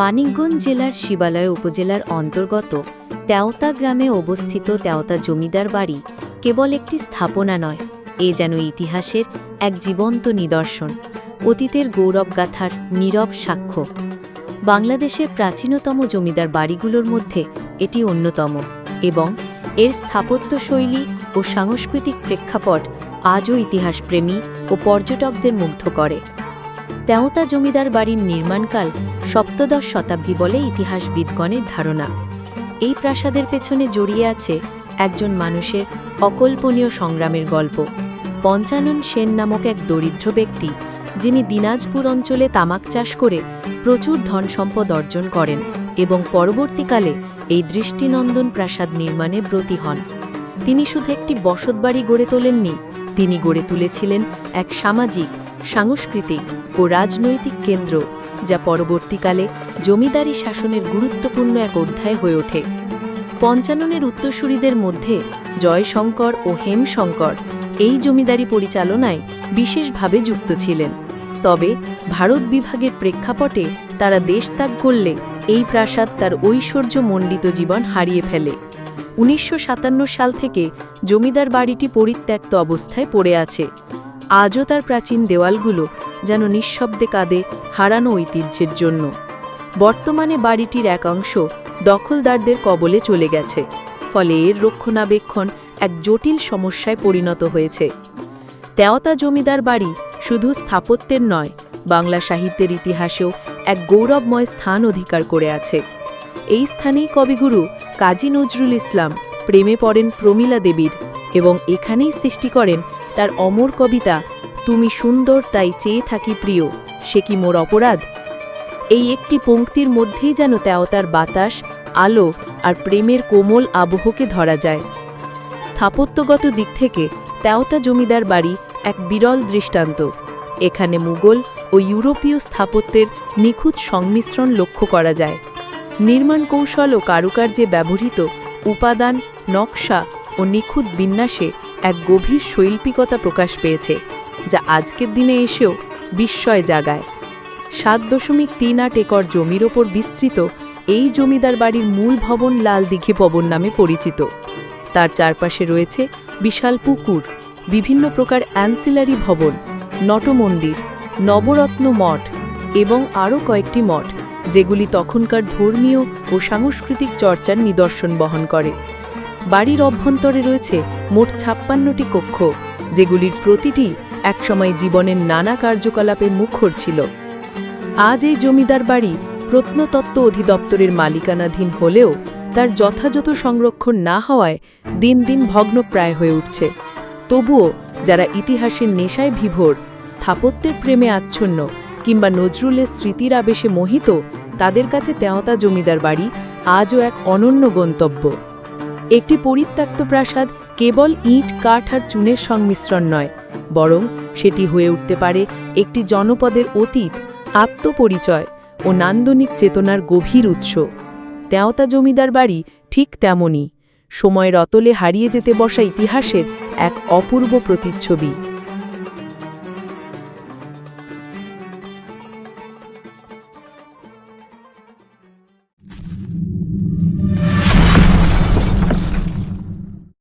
মানিকগঞ্জ জেলার শিবালয় উপজেলার অন্তর্গত তেওতা গ্রামে অবস্থিত তেওতা জমিদার বাড়ি কেবল একটি স্থাপনা নয়, এ যেন ইতিহাসের এক জীবন্ত নিদর্শন, অতীতের গৌরবগাথার নীরব সাক্ষ্য। বাংলাদেশের প্রাচীনতম জমিদার বাড়িগুলোর মধ্যে এটি অন্যতম এবং এর স্থাপত্যশৈলী ও সাংস্কৃতিক প্রেক্ষাপট আজও ইতিহাসপ্রেমী ও পর্যটকদের মুগ্ধ করে। তেওতা জমিদার বাড়ির নির্মাণকাল সপ্তদশ শতাব্দী বলে ইতিহাসবিদগণের ধারণা। এই প্রাসাদের পেছনে জড়িয়ে আছে একজন মানুষের অকল্পনীয় সংগ্রামের গল্প। পঞ্চানন সেন নামক এক দরিদ্র ব্যক্তি, যিনি দিনাজপুর অঞ্চলে তামাক চাষ করে প্রচুর ধন সম্পদ অর্জন করেন এবং পরবর্তীকালে এই দৃষ্টিনন্দন প্রাসাদ নির্মাণে ব্রতী হন। তিনি শুধু একটি বসতবাড়ি গড়ে তোলেননি, তিনি গড়ে তুলেছিলেন এক সামাজিক সাংস্কৃতিক ও রাজনৈতিক কেন্দ্র, যা পরবর্তীকালে জমিদারি শাসনের গুরুত্বপূর্ণ এক অধ্যায় হয়ে ওঠে। পঞ্চাননের উত্তরসূরিদের মধ্যে জয়শঙ্কর ও হেমশঙ্কর এই জমিদারি পরিচালনায় বিশেষভাবে যুক্ত ছিলেন। তবে ভারত বিভাগের প্রেক্ষাপটে তারা দেশত্যাগ করলে এই প্রাসাদ তার ঐশ্বর্যমণ্ডিত জীবন হারিয়ে ফেলে। উনিশশো সাতান্ন সাল থেকে জমিদার বাড়িটি পরিত্যক্ত অবস্থায় পড়ে আছে। আজও তার প্রাচীন দেওয়ালগুলো যেন নিঃশব্দে কাঁদে হারানো ঐতিহ্যের জন্য। বর্তমানে বাড়িটির এক অংশ দখলদারদের কবলে চলে গেছে, ফলে এর রক্ষণাবেক্ষণ এক জটিল সমস্যায় পরিণত হয়েছে। তেওতা জমিদার বাড়ি শুধু স্থাপত্যের নয়, বাংলা সাহিত্যের ইতিহাসেও এক গৌরবময় স্থান অধিকার করে আছে। এই স্থানেই কবিগুরু কাজী নজরুল ইসলাম প্রেমে পড়েন প্রমীলা দেবীর এবং এখানেই সৃষ্টি করেন তার অমর কবিতা, তুমি সুন্দর, তাই চেয়ে থাকি প্রিয়, সে কি মোর অপরাধ? এই একটি পঙ্ক্তির মধ্যেই যেন তেওতার বাতাস, আলো আর প্রেমের কোমল আবহকে ধরা যায়। স্থাপত্যগত দিক থেকে তেওতা জমিদার বাড়ি এক বিরল দৃষ্টান্ত। এখানে মুঘল ও ইউরোপীয় স্থাপত্যের নিখুঁত সংমিশ্রণ লক্ষ্য করা যায়। নির্মাণ কৌশল ও কারুকার্যে ব্যবহৃত উপাদান, নকশা ও নিখুঁত বিন্যাসে এক গভীর শৈল্পিকতা প্রকাশ পেয়েছে, যা আজকের দিনে এসেও বিস্ময় জাগায়। সাত দশমিক তিন আট একর জমির ওপর বিস্তৃত এই জমিদার বাড়ির মূল ভবন লাল দিঘি ভবন নামে পরিচিত। তার চারপাশে রয়েছে বিশাল পুকুর, বিভিন্ন প্রকার অ্যান্সিলারি ভবন, নটমন্দির, নবরত্ন মঠ এবং আরও কয়েকটি মঠ, যেগুলি তখনকার ধর্মীয় ও সাংস্কৃতিক চর্চার নিদর্শন বহন করে। বাড়ির অভ্যন্তরে রয়েছে মোট ছাপ্পান্নটি কক্ষ, যেগুলির প্রতিটি একসময় জীবনের নানা কার্যকলাপে মুখর ছিল। আজ এই জমিদার বাড়ি প্রত্নতত্ত্ব অধিদপ্তরের মালিকানাধীন হলেও তার যথাযথ সংরক্ষণ না হওয়ায় দিন দিন ভগ্নপ্রায় হয়ে উঠছে। তবুও যারা ইতিহাসের নেশায় বিভোর, স্থাপত্যের প্রেমে আচ্ছন্ন কিংবা নজরুলের স্মৃতির আবেশে মোহিত, তাদের কাছে তেওতা জমিদার বাড়ি আজও এক অনন্য গন্তব্য। একটি পরিত্যক্ত প্রাসাদ কেবল ইট, কাঠ আর চুনের সংমিশ্রণ নয়, বরং সেটি হয়ে উঠতে পারে একটি জনপদের অতীত, আত্মপরিচয় ও নান্দনিক চেতনার গভীর উৎস। তেওতা জমিদার বাড়ি ঠিক তেমনই। সময়ের অতলে হারিয়ে যেতে বসা ইতিহাসের এক অপূর্ব প্রতিচ্ছবি।